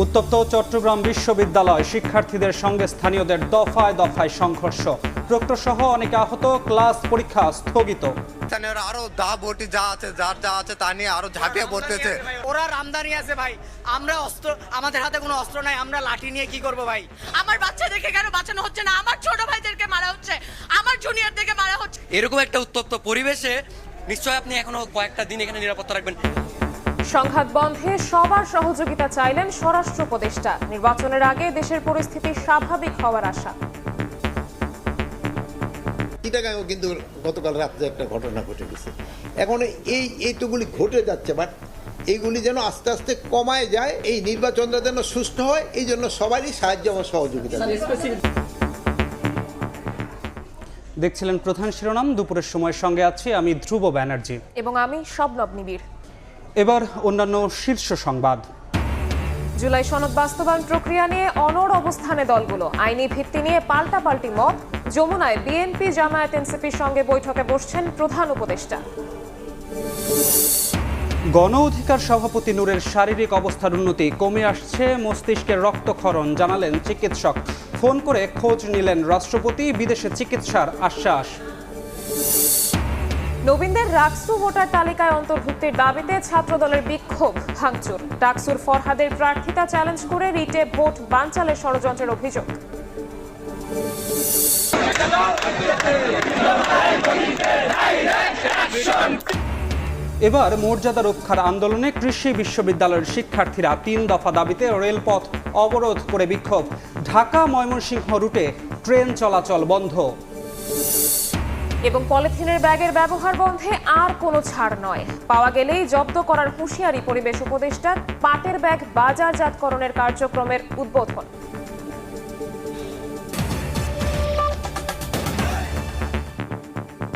উত্তপ্ত চট্টগ্রাম বিশ্ববিদ্যালয় শিক্ষার্থীদের সঙ্গে স্থানীয়দের দফায় দফায় সংঘর্ষ। প্রক্টর সহ অনেকে আহত ক্লাস পরীক্ষা স্থগিত। স্থানীয়রা আরও দা বটি যা আছে যার যা আছে তা নিয়ে আরও ঝাঁপিয়ে পড়তেছে। ওরা আমদানি আছে ভাই। আমরা অস্ত্র আমাদের হাতে কোনো অস্ত্র নাই আমরা লাঠি নিয়ে কি করব ভাই? আমার বাচ্চাদেরকে কেন বাঁচানো হচ্ছে না? আমার ছোট ভাইদেরকে মারা হচ্ছে আমার জুনিয়রদেরকে মারা হচ্ছে। এরকম একটা উত্তপ্ত পরিবেশে নিশ্চয় আপনি এখনও কয়েকটা দিন এখানে নিরাপত্তা রাখবেন। সংঘাত বন্ধে সবার সহযোগিতা চাইলেন স্বরাষ্ট্র উপদেষ্টা। নির্বাচনের আগে দেশের পরিস্থিতি স্বাভাবিক হওয়ার আশা। চিটাগাঁও কিন্তু গতকাল রাত্রে একটা ঘটনা ঘটে গেছে। এখন এই এইটুকুলি ঘটে যাচ্ছে বাট এইগুলি যেন আস্তে আস্তে কমায় যায় এই নির্বাচনটা যেন সুষ্ঠু হয় এই জন্য সবারই সাহায্য এবং সহযোগিতা। দেখছিলেন প্রধান শিরোনাম দুপুরের সময়ের সঙ্গে আছি আমি ধ্রুব ব্যানার্জি। এবং আমি শবনব নিবিড়। এবার অন্যান্য শীর্ষ সংবাদ। জুলাই সনদ বাস্তবায়ন প্রক্রিয়া নিয়ে অনড় অবস্থানে দলগুলো। আইনি ভিত্তি নিয়ে পাল্টাপাল্টি মত। যমুনায় বিএনপি জামায়াত এনসিপির সঙ্গে বৈঠকে বসছেন প্রধান উপদেষ্টা। গণ অধিকার সভাপতি নূরের শারীরিক অবস্থার উন্নতি কমে আসছে মস্তিষ্কের রক্তক্ষরণ জানালেন চিকিৎসক। ফোন করে খোঁজ নিলেন রাষ্ট্রপতি বিদেশে চিকিৎসার আশ্বাস। নবীনদের রাকসু ভোটার তালিকায় অন্তর্ভুক্তির দাবিতে ছাত্রদলের বিক্ষোভ, ভাঙচুর। ডাকসুর ফরহাদের প্রার্থিতা চ্যালেঞ্জ করে রিটে ভোট বানচালের ষড়যন্ত্রের অভিযোগ। এবার মর্যাদা রক্ষার আন্দোলনে কৃষি বিশ্ববিদ্যালয়ের শিক্ষার্থীরা তিন দফা দাবিতে রেলপথ অবরোধ করে বিক্ষোভ। ঢাকা ময়মনসিংহ রুটে ট্রেন চলাচল বন্ধ। এবং পলিথিনের ব্যাগের ব্যবহার বন্ধে আর কোনো ছাড় নয়। পাওয়া গেলেই জব্দ করার হুঁশিয়ারি পরিবেশ উপদেষ্টা পাটের ব্যাগ বাজারজাতকরণের কার্যক্রমের উদ্বোধন।